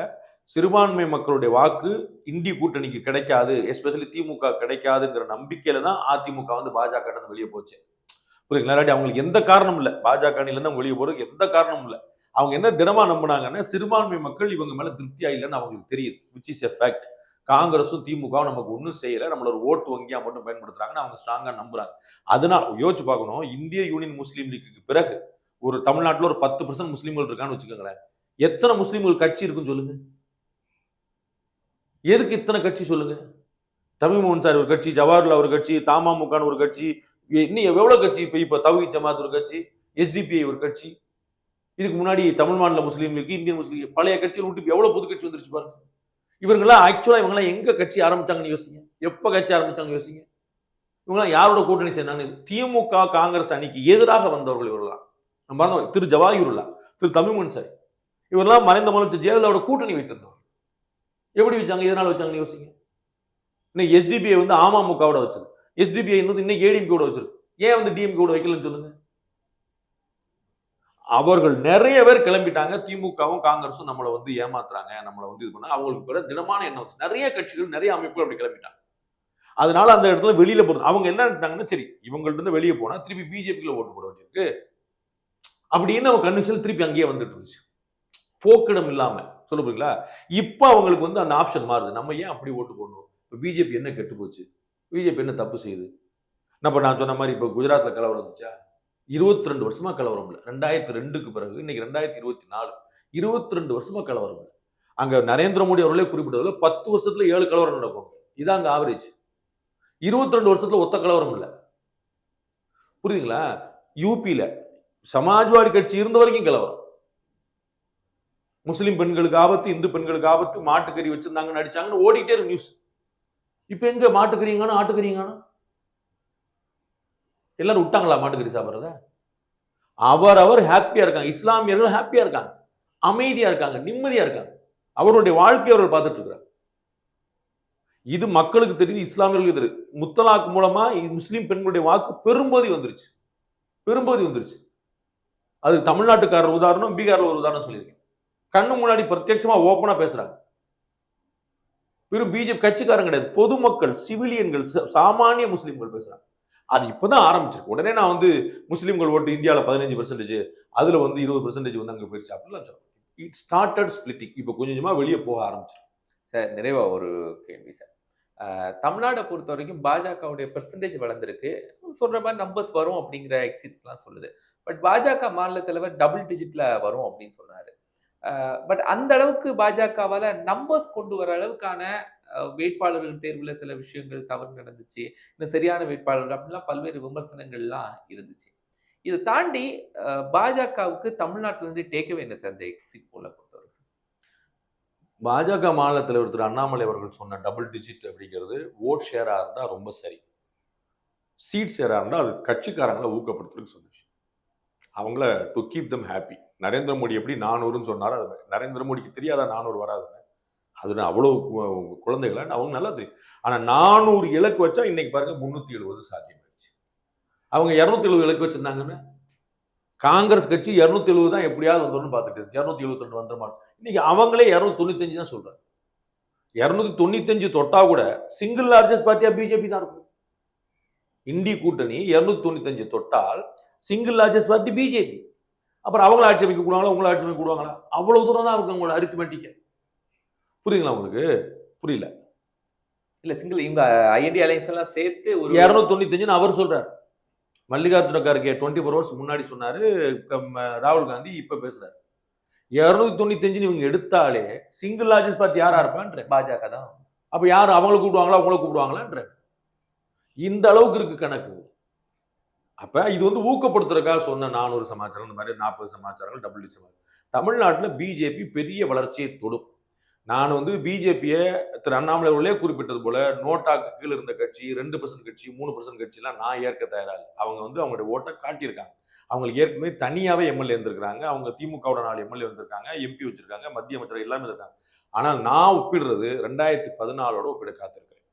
சிறுபான்மை மக்களுடைய வாக்கு இந்தி கூட்டணிக்கு கிடைக்காது எஸ்பெஷலி திமுக கிடைக்காதுங்கிற நம்பிக்கையில தான் அதிமுக வந்து பாஜக இருந்து வெளியே போச்சு. புரியுங்களா இல்லாட்டி அவங்களுக்கு எந்த காரணமும் இல்லை. பாஜக இருந்து அவங்க வெளியே போறதுக்கு எந்த காரணமும் இல்லை. அவங்க என்ன தினமா நம்பினாங்கன்னா சிறுபான்மை மக்கள் இவங்க மேல திருப்தியா இல்லைன்னு அவங்களுக்கு தெரியுது விச் இஸ் எ ஃபேக்ட் காங்கிரஸும் திமுகவும் நமக்கு ஒன்றும் செய்யல. நம்மள ஒரு ஓட்டு வங்கியா மட்டும் பயன்படுத்துகிறாங்கன்னு அவங்க ஸ்ட்ராங்காக நம்புறாங்க. அதனால யோசிச்சு பார்க்கணும். இந்திய யூனியன் முஸ்லீம் லீக்குக்கு பிறகு ஒரு தமிழ்நாட்டுல ஒரு பத்து பர்சன்ட் முஸ்லீம்கள் இருக்கான்னு வச்சுக்கோங்களேன். எத்தனை முஸ்லீம்கள் கட்சி இருக்குன்னு சொல்லுங்க. எதுக்கு இத்தனை கட்சி சொல்லுங்க? தமிழ் மோகன் சார் ஒரு கட்சி ஜவஹர்லால் ஒரு கட்சி தமாமுகான்னு ஒரு கட்சி இன்னும் எவ்வளவு கட்சி இப்போ இப்ப தவி ஜமாத் ஒரு கட்சி எஸ்டிபிஐ ஒரு கட்சி. இதுக்கு முன்னாடி தமிழ் மாநில முஸ்லீம் லீக் இந்தியன் முஸ்லீம் பழைய கட்சியில் விட்டு எவ்வளோ புது கட்சி வந்துருச்சு பாருங்க. இவங்களாம் ஆக்சுவலாக இவங்களாம் எங்கே கட்சி ஆரம்பிச்சாங்கன்னு யோசிங்க. எப்போ கட்சி ஆரம்பித்தாங்க யோசிங்க. இவங்களாம் யாரோட கூட்டணி சேர்ந்தாங்க திமுக காங்கிரஸ் அணிக்கு எதிராக வந்தவர்கள் இவர்களாம் நம்ம திரு ஜவாஹிருல்லா திரு தமிழ்மன் சார் இவரெல்லாம் மறைந்த முதலமைச்சர் ஜெயலலிதாவோட கூட்டணி வைத்திருந்தவர். எப்படி வச்சாங்க எதனால வச்சாங்கன்னு யோசிங்க. இன்னைக்கு எஸ்டிபிஐ வந்து அமமுகவோட வச்சது எஸ்டிபிஐ வந்து இன்னைக்கு ஏடிஎம்கே கூட வச்சிருக்கு. ஏன் வந்து டிஎம்கே கூட வைக்கலன்னு சொல்லுங்க? அவர்கள் நிறைய பேர் கிளம்பிட்டாங்க. திமுகவும் காங்கிரஸும் நம்மளை வந்து ஏமாத்துறாங்க. நம்மளை வந்து இது பண்ண அவங்களுக்கு பிற திடமான எண்ணம் வச்சு நிறைய கட்சிகள் நிறைய அமைப்புகள் அப்படி கிளம்பிட்டாங்க. அதனால அந்த இடத்துல வெளியில போறது அவங்க என்ன நினைச்சாங்கன்னா சரி இவங்கள்ட்ட இருந்து வெளியே போனா திருப்பி பிஜேபியில ஓட்டு போட வேண்டியிருக்கு. அப்படின்னு அவங்க கன்விஷன் திருப்பி அங்கேயே வந்துட்டு இருந்துச்சு. போக்கிடம் இல்லாம. சொல்ல போறீங்களா இப்போ அவங்களுக்கு வந்து அந்த ஆப்ஷன் மாறுது. நம்ம ஏன் அப்படி ஓட்டு போடணும்? இப்போ பிஜேபி என்ன கெட்டு போச்சு? பிஜேபி என்ன தப்பு செய்யுது? நம்ம நான் சொன்ன மாதிரி இப்போ குஜராத்தில் கலவரம் வந்துச்சா? இருபத்தி ரெண்டு வருஷமா கலவரம் இல்லை. ரெண்டாயிரத்தி ரெண்டுக்கு பிறகு இன்னைக்கு ரெண்டாயிரத்தி இருபத்தி நாலு. இருபத்தி ரெண்டு வருஷமா கலவரம் இல்லை. அங்க நரேந்திர மோடி அவர்களே குறிப்பிட்டதுல பத்து வருஷத்துல ஏழு கலவரம் நடக்கும். இதாங்க ஆவரேஜ் இருபத்தி ரெண்டு வருஷத்துல ஒத்த கலவரம் இல்லை. புரியுதுங்களா? யூபியில சமாஜ்வாடி கட்சி இருந்த வரைக்கும் கலவரம். முஸ்லிம் பெண்களுக்கு ஆபத்து இந்து பெண்களுக்கு ஆபத்து மாட்டுக்கறி வச்சிருந்தாங்கன்னு அடிச்சாங்கன்னு ஓடிக்கிட்டே இருக்கு நியூஸ் இப்ப எங்க மாட்டுக்கறிங்கானோ ஆட்டுக்கறிங்கானோ எல்லாரும் விட்டாங்களா மாட்டுக்கறி சாப்பிட்றத? அவர் அவர் ஹாப்பியா இருக்காங்க. இஸ்லாமியர்கள் ஹாப்பியா இருக்காங்க. அமைதியா இருக்காங்க. நிம்மதியா இருக்காங்க. அவருடைய வாழ்க்கையை அவர்கள் பார்த்துட்டு இது மக்களுக்கு தெரியுது இஸ்லாமியர்களுக்கு தெரியுது. முத்தலாக் மூலமா முஸ்லீம் பெண்களுடைய வாக்கு பெரும்போதி வந்துருச்சு. பெரும்போதி வந்துருச்சு. அது தமிழ்நாட்டுக்காரர் உதாரணம் பீகார்ல ஒரு உதாரணம் சொல்லியிருக்கேன். கண்ணு முன்னாடி பிரத்யட்சமா ஓப்பனா பேசுறாங்க. வெறும் பிஜேபி கட்சிக்காரங்க கிடையாது. பொதுமக்கள் சிவிலியன்கள் சாமானிய முஸ்லிம்கள் பேசுறாங்க. அது இப்பதான் ஆரம்பிச்சிருக்கு. உடனே நான் வந்து முஸ்லீம்கள் ஓட்டு இந்தியாவில் பதினஞ்சு பர்சன்டேஜ் அதில் வந்து இருபது பர்சன்டேஜ் வந்து அங்கே போயிடுச்சு அப்படிலாம் சொல்லுவோம் இட் ஸ்டார்டட் ஸ்பிளிட்டிங் இப்போ கொஞ்சம் கொஞ்சமாக வெளியே போக ஆரம்பிச்சிருக்கு. சார் நிறைவாக ஒரு கேள்வி சார். தமிழ்நாடை பொறுத்த வரைக்கும் பாஜகவுடைய பெர்சன்டேஜ் வளர்ந்துருக்கு. சொல்கிற மாதிரி நம்பர்ஸ் வரும் அப்படிங்கிற எக்ஸிட்ஸ்லாம் சொல்லுது. பட் பாஜக மாநில தலைவர் டபுள் டிஜிட்டில் வரும் அப்படின்னு சொன்னார். பட் அந்த அளவுக்கு பாஜகவால் நம்பர்ஸ் கொண்டு வர அளவுக்கான வேட்பாளர்கள் தேர்வில் சில விஷயங்கள் தவறு நடந்துச்சு இந்த சரியான வேட்பாளர்கள் அப்படிலாம் பல்வேறு விமர்சனங்கள்லாம் இருந்துச்சு. இதை தாண்டி பாஜகவுக்கு தமிழ்நாட்டிலேருந்து டேக்கவே என்ன சார் இந்த எக்ஸிட் போல பொறுத்தவரை. பாஜக மாநில தலைவர் திரு அண்ணாமலை அவர்கள் சொன்ன டபுள் டிஜிட் அப்படிங்கிறது ஓட் ஷேராக இருந்தால் ரொம்ப சரி. சீட் ஷேராக இருந்தால் அது கட்சிக்காரங்களை ஊக்கப்படுத்துறதுக்கு சொன்ன விஷயம். அவங்கள to keep them happy Narendra Modi எப்படி நானூறுன்னு சொன்னாரோ அது மாதிரி. நரேந்திர மோடிக்கு தெரியாதா நானூறு வராது அது அவ்வளவு கு- குழந்தைகளா அவங்க நல்லா தெரியும். ஆனால் நானூறு இலக்கு வச்சா இன்னைக்கு பாருங்க முந்நூற்றி எழுபது சாத்தியமாயிடுச்சு. அவங்க இரநூத்தி எழுபது இலக்கு வச்சிருந்தாங்கன்னா? காங்கிரஸ் கட்சி இரநூத்தி எழுபது தான் எப்படியாவது வந்துடும் பார்த்துட்டு இரநூத்தி எழுபத்தி ரெண்டு வந்துட இன்னைக்கு அவங்களே இரநூத்தி தொண்ணூத்தஞ்சு தான் சொல்றாங்க. இரநூத்தி தொண்ணூத்தஞ்சு தொட்டா கூட சிங்கிள் லார்ஜஸ்ட் பார்ட்டியா பிஜேபி தான் இருக்கும். இந்தி கூட்டணி இரநூத்தி தொண்ணூத்தஞ்சு தொட்டால் சிங்கிள் லார்ஜஸ்ட் பார்ட்டி பிஜேபி அப்புறம் அவங்கள ஆட்சி அமைக்க கூடுவாங்களா உங்களை ஆட்சி அமைக்க கூடுவாங்களா அவ்வளவு தூரம் தான் இருக்கு உங்களோட அரித்மெட்டிக்கை புரியுங்களா உங்களுக்கு? புரியல. இல்ல சிங்கிள் இந்த ஐஎன்டி அலைன்ஸ் எல்லாம் சேர்த்து ஒரு இரநூத்தி தொண்ணூத்தஞ்சுன்னு அவர் சொல்றாரு. Mallikarjuna Kharge twenty four hours முன்னாடி சொன்னாரு ராகுல் காந்தி இப்ப பேசுறாரு. இருநூத்தி தொண்ணூத்தஞ்சுன்னு இவங்க எடுத்தாலே சிங்கிள் லார்ஜஸ்ட் பார்ட்டி யாரா இருப்பான்ற பாஜக தான். அப்ப யார் அவங்கள கூப்பிடுவாங்களா அவங்கள கூப்பிடுவாங்களான்ற. இந்த அளவுக்கு இருக்கு கணக்கு. அப்ப இது வந்து ஊக்கப்படுத்துறதுக்காக சொன்ன நானூறு சமாச்சாரம் இந்த மாதிரி நாற்பது சமாச்சாரங்கள் டபுள் சமாச்சாரம் தமிழ்நாட்டுல பிஜேபி பெரிய வளர்ச்சியை தொடும். நான் வந்து பிஜேபியை திரு அண்ணாமலை அவர்களே குறிப்பிட்டது போல நோட்டாக்கு கீழே இருந்த கட்சி ரெண்டு பர்சன்ட் கட்சி மூணு பர்சன்ட் கட்சிலாம் நான் ஏற்க தயாராக அவங்க வந்து அவங்களுடைய ஓட்டை காட்டியிருக்காங்க. அவங்களுக்கு ஏற்கனவே தனியாகவே எம்எல்ஏ இருந்திருக்காங்க அவங்க திமுகவோட நாலு எம்எல்ஏ வந்திருக்காங்க எம்பி வச்சிருக்காங்க மத்திய அமைச்சர் எல்லாமே இருக்காங்க ஆனால் நான் ஒப்பிடுறது ரெண்டாயிரத்தி பதினாலோட ஒப்பிட காத்திருக்கிறேன்.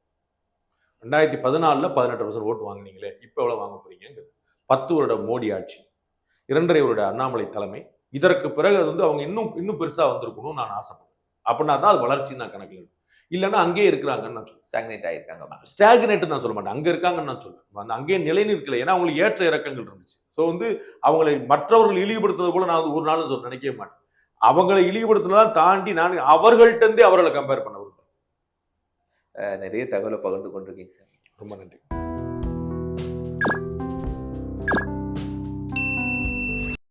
ரெண்டாயிரத்தி பதினாலில் பதினெட்டு பர்சன்ட் ஓட்டு வாங்குனீங்களே இப்போ எவ்வளோ வாங்க போறீங்கிறது பத்து வருட மோடி ஆட்சி இரண்டரை வருட அண்ணாமலை தலைமை இதற்கு பிறகு அது வந்து அவங்க இன்னும் இன்னும் பெருசாக வந்திருக்கணும்னு நான் ஆசைப்படுறேன். அப்படின்னா தான் அது வளர்ச்சி நான் கணக்கில். இல்லைன்னா அங்கேயே இருக்கிறாங்கன்னு நான் சொல்லுவேன் ஸ்டாக்னேட் ஆயிருக்காங்க. ஸ்டாக்னேட் நான் சொல்ல மாட்டேன். அங்கே இருக்காங்கன்னு நான் சொல்லுவேன் அந்த அங்கேயே நிலை நிற்கல ஏன்னா அவங்களுக்கு ஏற்ற இறக்கங்கள் இருந்துச்சு. ஸோ வந்து அவங்களை மற்றவர்கள் இழிவுபடுத்துறது போல நான் வந்து ஒரு நாளும் சொல்ல நினைக்கவே மாட்டேன். அவங்களை இழிவுபடுத்தினதான் தாண்டி நான் அவர்கள்ட்ட அவர்களை கம்பேர் பண்ண விரும்புறேன். அஹ் நிறைய தகவலை பகிர்ந்து கொண்டிருக்கீங்க சார். ரொம்ப நன்றி.